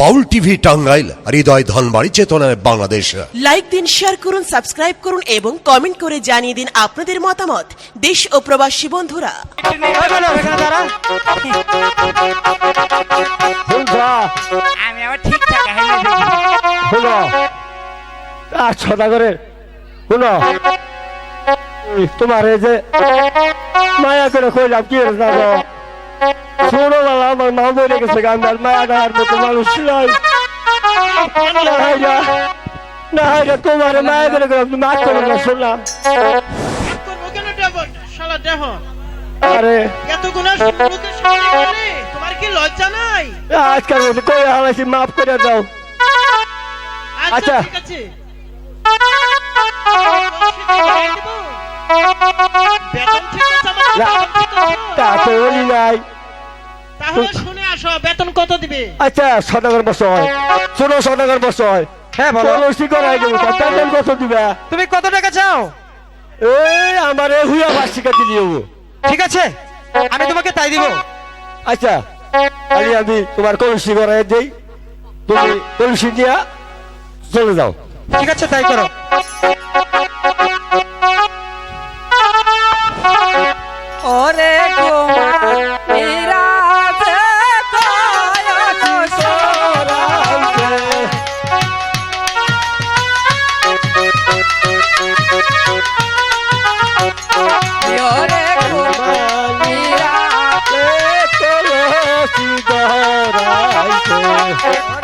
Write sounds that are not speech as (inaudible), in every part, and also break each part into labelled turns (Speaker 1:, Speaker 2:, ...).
Speaker 1: বাউল TV Tangail Hridoy Dhanbari চেতনায় Bangladesh.
Speaker 2: Like দিন share করুন সাবস্ক্রাইব করুন এবং কমেন্ট করে জানিয়ে দিন আপনাদের মতামত। দেশ ও প্রবাসী বন্ধুরা।
Speaker 3: আমি আবার ঠিকঠাক
Speaker 4: ছটা করে শুনো। তোমার এই যে মায়া করে কইলাম কি রে জানো শুনো আমার মা মরে গেছে গান্ধার মায়া ডাহার মতো মানুষ নাই না হাইরা তোমার মায়া করে গেলাম তুমি মাছ করো না শুনলাম আরে
Speaker 5: এত গুণা তোমার কি লজ্জা নাই
Speaker 4: আজকাল কই হালাইছি মাফ করে দাও আচ্ছা।
Speaker 5: আচ্ছা ঠিক আছে
Speaker 4: তা তো বলি নাই
Speaker 5: তাহলে শুনে আসো বেতন কত দিবে?
Speaker 4: আচ্ছা সদাগর বসয় শোনো সদাগর বসয়
Speaker 3: হ্যাঁ বলো।
Speaker 4: পলিসি করাই দেবো বেতন কত দিবা?
Speaker 3: তুমি কত টাকা চাও?
Speaker 4: এই আমার এই বার্ষিকা দিলিও
Speaker 3: ঠিক আছে আমি তোমাকে তাই দিব।
Speaker 4: আচ্ছা আমি আমি তোমার কলসি করাই দেই। তুমি কলসি দিয়া চলে যাও।
Speaker 3: ঠিক আছে তাই করো।
Speaker 4: Thank you.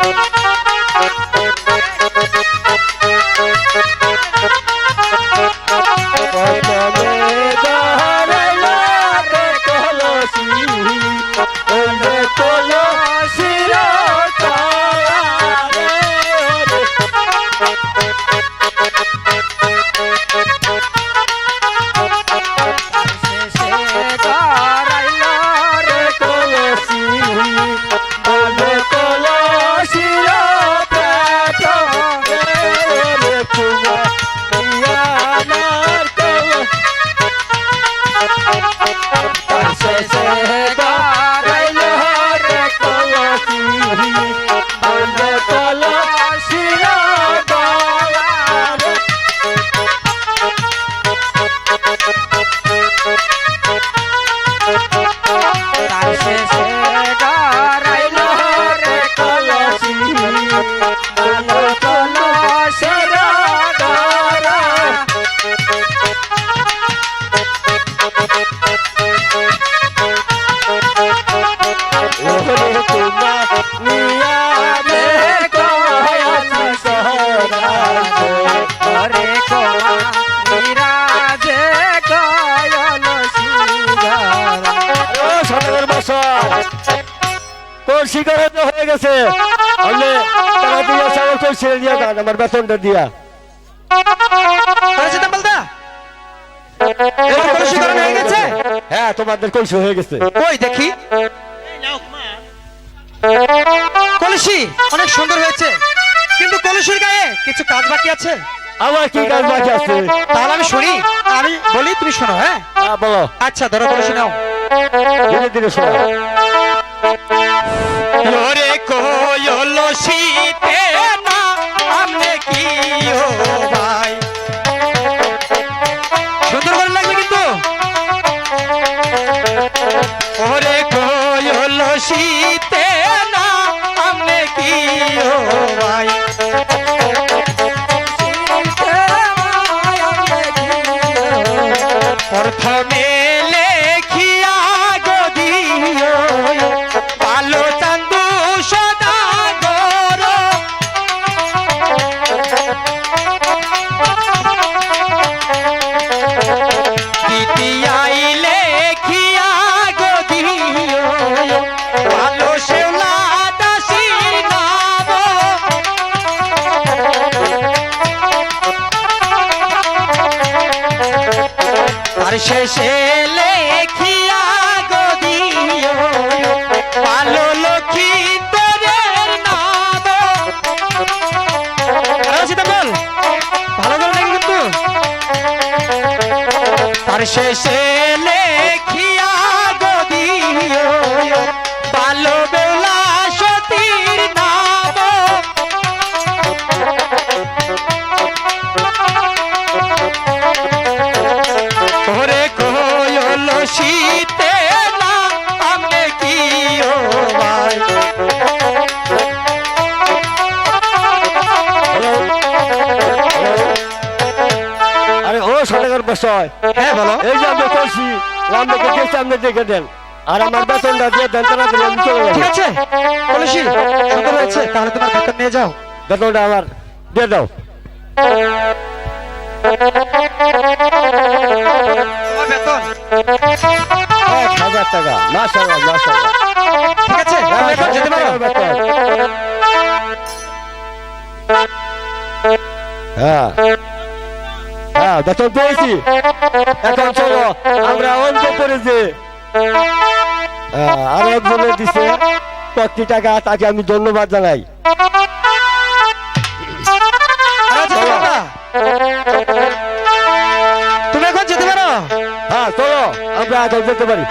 Speaker 4: হয়ে গেছে আমি টাকা দিয়ে সাগর করছি দিয়া দান আমার বেতনটা দিয়া।
Speaker 3: বলদা কলসি হয়ে গেছে?
Speaker 4: হ্যাঁ তোমাদের কইছে হয়ে গেছে।
Speaker 3: ওই দেখি। কলসি অনেক সুন্দর হয়েছে কিন্তু কলসির গায়ে কিছু কাজ বাকি আছে?
Speaker 4: আমার কি কাজ বাকি আছে?
Speaker 3: তাহলে আমি শুনি আমি বলি তুমি শোনো হ্যাঁ?
Speaker 4: আ, বলো।
Speaker 3: আচ্ছা ধরো কলসি নাও।
Speaker 4: ধীরে ধীরে শোনো।
Speaker 3: को শেষে লেখিয়া গদিও পালো লক্ষ্মী তোরের রচিতা বল ভালো তার শেষে হ্যাঁ বলো।
Speaker 4: এই যে আমি করছি রামকে গেছে আপনি দেখে দেন? আর আমার বেতনটা দিয়ে দেন তারা দিলে চলে
Speaker 3: ঠিক আছে। কলসি সুন্দর হয়েছে তাহলে তোমার বেতন নিয়ে যাও।
Speaker 4: বেতনটা আমার দিয়ে দাও।
Speaker 3: বেতন।
Speaker 4: এক হাজার টাকা। মাসাল্লাহ মাসাল্লাহ
Speaker 3: ঠিক আছে যেতে পারো।
Speaker 4: হ্যাঁ। হ্যাঁ পেয়েছি এখন চলো আমরা অন্ত করেছি। আর একজনে দিছে। কয়েকটি টাকা তাকে আমি ধন্যবাদ জানাই।
Speaker 3: না। তুমি এখন যেতে পারো?
Speaker 4: হ্যাঁ চলো আমরা এখন যেতে পারি।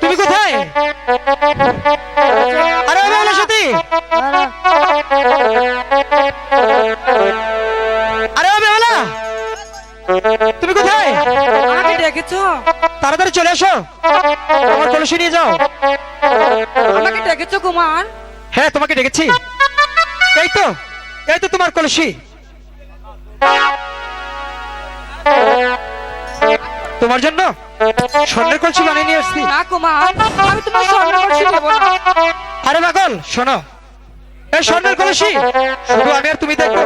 Speaker 3: তুমি কোথায়? আরে তুমি কোথায়?
Speaker 6: আমাকে ডেকেছো?
Speaker 3: তাড়াতাড়ি চলে আসো আমার কলসি নিয়ে যাও।
Speaker 6: আমাকে ডেকেছো কুমার?
Speaker 3: হ্যাঁ তোমাকে ডেকেছি। এই তো এই তো তোমার কলসি। তোমার জন্য? স্বর্ণের কলসি বানিয়ে নিয়ে আসছি।
Speaker 6: না কুমার আমি তোমার দেবো না।
Speaker 3: আরে পাগল শোনো। এই স্বর্ণের কলসি। শুধু আমি আর তুমি দেখব।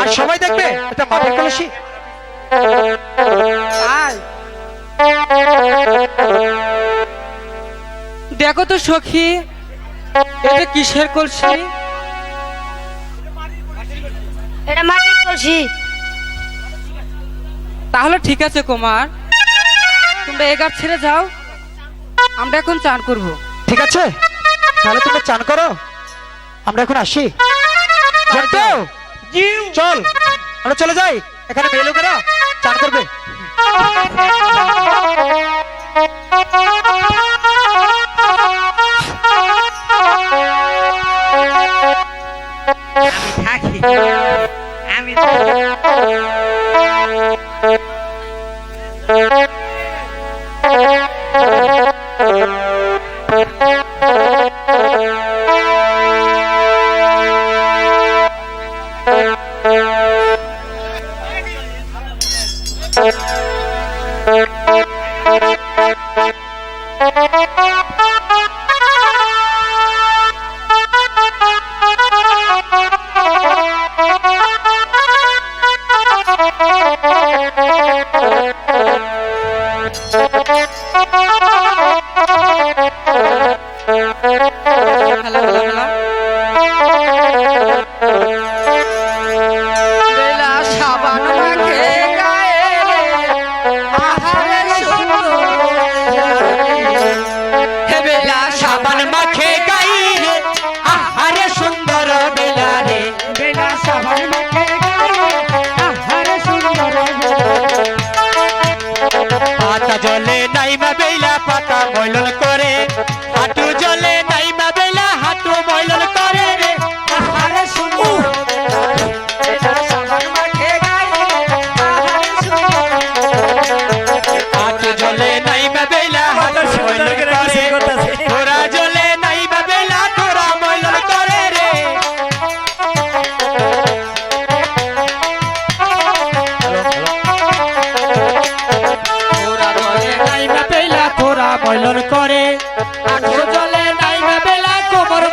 Speaker 3: আর সবাই দেখবে এটা মাটির কলসি।
Speaker 6: দেখো তো সখী এটা কিসের কলসি?
Speaker 7: এটা মাটির কলসি।
Speaker 6: তাহলে ঠিক আছে কুমার তোমরা এগার ছেড়ে যাও। আমরা এখন চান করব।
Speaker 3: ঠিক আছে? তাহলে তুমি চান করো। আমরা এখন আসি। চল আমরা চলে যাই। এখানে মেয়ে লোকেরা চান করবে।
Speaker 5: আমি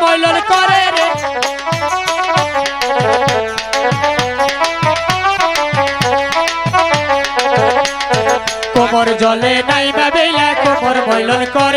Speaker 6: ময়লন করে রে। কোমর জলে নাইমা বেলা কোমর ময়লন করে।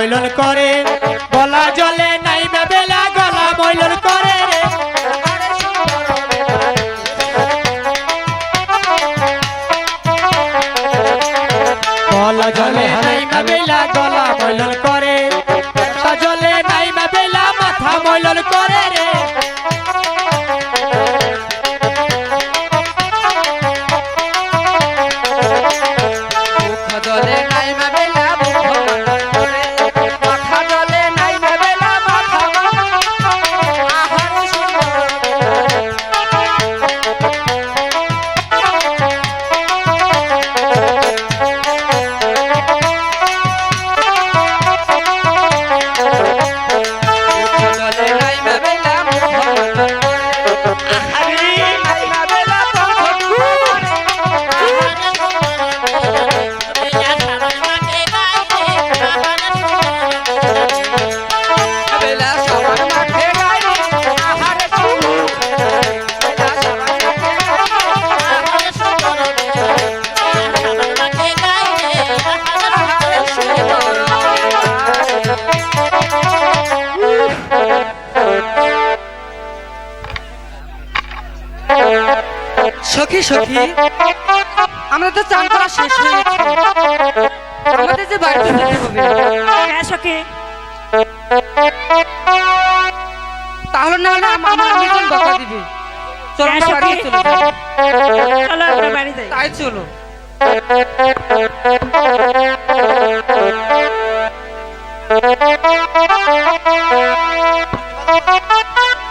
Speaker 6: বুক ময়লন করে, গলা জলে নাই বেলা গলা মৈলন করে। গলা জলে নাই বেলা গলা মৈলন করে জলে নাই বেলা মাথা মৈলন করে।
Speaker 8: সখী আমরা তো চান করা শেষ হয়ে গেছে। আমাদের যে বাড়িতে যেতে হবে। তাহলে না হলে আমার আমিজন বকা দিবে। চলো আমরা বাড়িতে চলে।
Speaker 5: চলো আমরা বাড়ি যাই।
Speaker 8: তাই চলো।
Speaker 7: Thank (laughs)